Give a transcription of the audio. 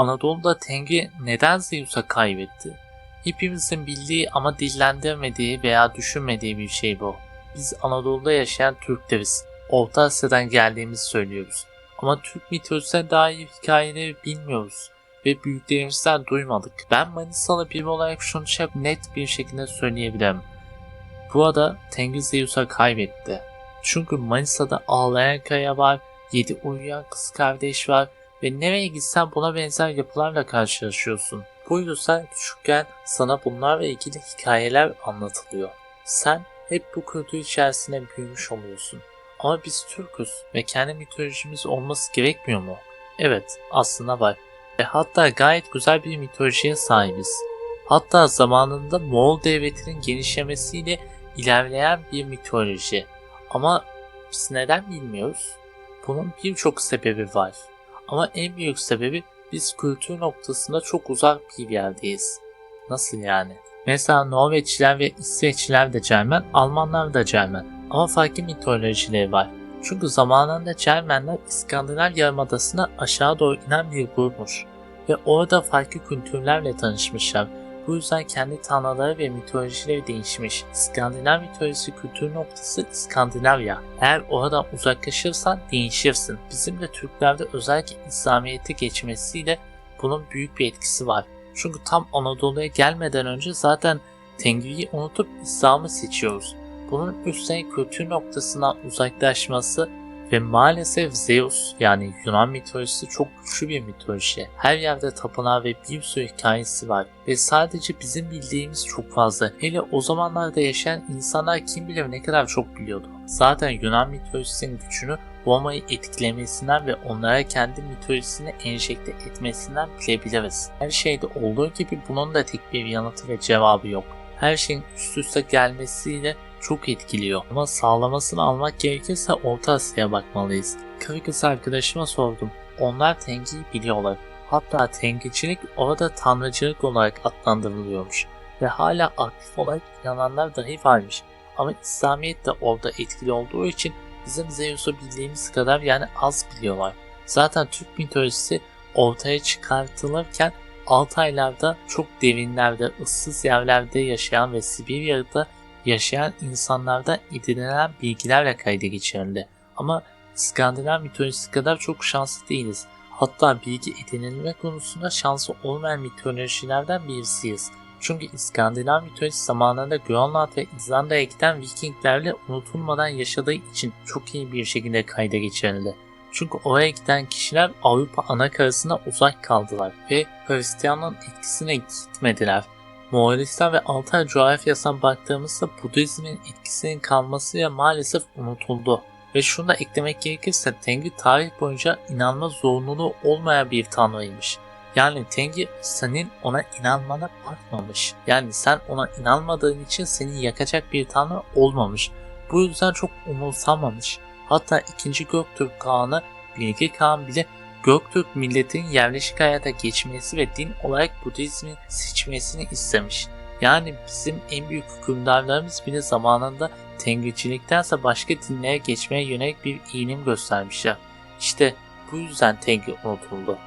Anadolu'da Tengi neden Zeus'a kaybetti? Hepimizin bildiği ama dillendirmediği veya düşünmediği bir şey bu. Biz Anadolu'da yaşayan Türkleriz. Orta Asya'dan geldiğimizi söylüyoruz. Ama Türk mitolojisine dair hikayeleri bilmiyoruz ve büyüklerimizden duymadık. Ben Manisalı biri olarak şunu çok net bir şekilde söyleyebilirim. Burada Tengi Zeus'a kaybetti. Çünkü Manisa'da ağlayan kaya var, yedi uyuyan kız kardeş var ve nereye gitsen buna benzer yapılarla karşılaşıyorsun. Bu yüzden küçükken sana bunlarla ilgili hikayeler anlatılıyor. Sen hep bu kültür içerisinde büyümüş oluyorsun. Ama biz Türk'üz ve kendi mitolojimiz olması gerekmiyor mu? Evet, aslında var. Ve hatta gayet güzel bir mitolojiye sahibiz. Hatta zamanında Moğol devletinin genişlemesiyle ilerleyen bir mitoloji. Ama biz neden bilmiyoruz? Bunun birçok sebebi var. Ama en büyük sebebi biz kültür noktasında çok uzak bir yerdeyiz. Nasıl yani? Mesela Norveçliler ve İsveçliler de Cermen, Almanlar da Cermen. Ama farklı mitolojileri var. Çünkü zamanında Cermenler İskandinav Yarımadası'na aşağı doğru inen bir grupmuş. Ve orada farklı kültürlerle tanışmışlar. Bu yüzden kendi tanrıları ve mitolojileri değişmiş. İskandinav mitolojisi kültür noktası İskandinavya. Eğer oradan uzaklaşırsan değişirsin. Bizim de Türklerde özellikle İslamiyet'e geçmesiyle bunun büyük bir etkisi var. Çünkü tam Anadolu'ya gelmeden önce zaten Tengri'yi unutup İslam'ı seçiyoruz. Bunun üstüne kültür noktasından uzaklaşması ve maalesef Zeus yani Yunan mitolojisi çok güçlü bir mitoloji. Her yerde tapınağı ve bir sürü hikayesi var. Ve sadece bizim bildiğimiz çok fazla. Hele o zamanlarda yaşayan insanlar kim bilir ne kadar çok biliyordu. Zaten Yunan mitolojisinin gücünü Roma'yı etkilemesinden ve onlara kendi mitolojisini enjekte etmesinden bilebiliriz. Her şeyde olduğu gibi bunun da tek bir yanıtı ve cevabı yok. Her şeyin üst üste gelmesiyle çok etkiliyor. Ama sağlamasını almak gerekirse Orta Asya'ya bakmalıyız. Kırgız arkadaşıma sordum. Onlar Tengi'yi biliyorlar. Hatta Tengicilik orada tanrıcılık olarak adlandırılıyormuş. Ve hala aktif olarak inananlar dahi varmış. Ama İslamiyet de orada etkili olduğu için bizim Zeus'u bildiğimiz kadar yani az biliyorlar. Zaten Türk mitolojisi ortaya çıkartılırken Altaylarda çok derinlerde, ıssız yerlerde yaşayan ve Sibirya'da yaşayan insanlarda edinilen bilgilerle kayda geçirildi. Ama İskandinav mitolojisi kadar çok şanslı değiliz. Hatta bilgi edinilme konusunda şansı olmayan mitolojilerden birisiyiz. Çünkü İskandinav mitolojisi zamanında Grönland ve İzlanda'ya giden Vikinglerle unutulmadan yaşadığı için çok iyi bir şekilde kayda geçirildi. Çünkü oraya giden kişiler Avrupa anakarasına uzak kaldılar ve Hristiyanlığın etkisine gitmediler. Moğolistan ve Altay coğrafyasına baktığımızda Budizmin etkisinin kalmasıyla maalesef unutuldu. Ve şunu da eklemek gerekirse Tengi tarih boyunca inanma zorunluluğu olmayan bir tanrıymış. Yani Tengi senin ona inanmana bakmamış. Yani sen ona inanmadığın için seni yakacak bir tanrı olmamış. Bu yüzden çok umursamamış. Hatta 2. Göktürk Kağan'ı Bilge Kağan bile Göktürk milletinin yerleşik hayata geçmesi ve din olarak Budizmi seçmesini istemiş. Yani bizim en büyük hükümdarlarımız bile zamanında Tengriciliktense başka dinlere geçmeye yönelik bir eğilim göstermişler. İşte bu yüzden Tengri unutuldu.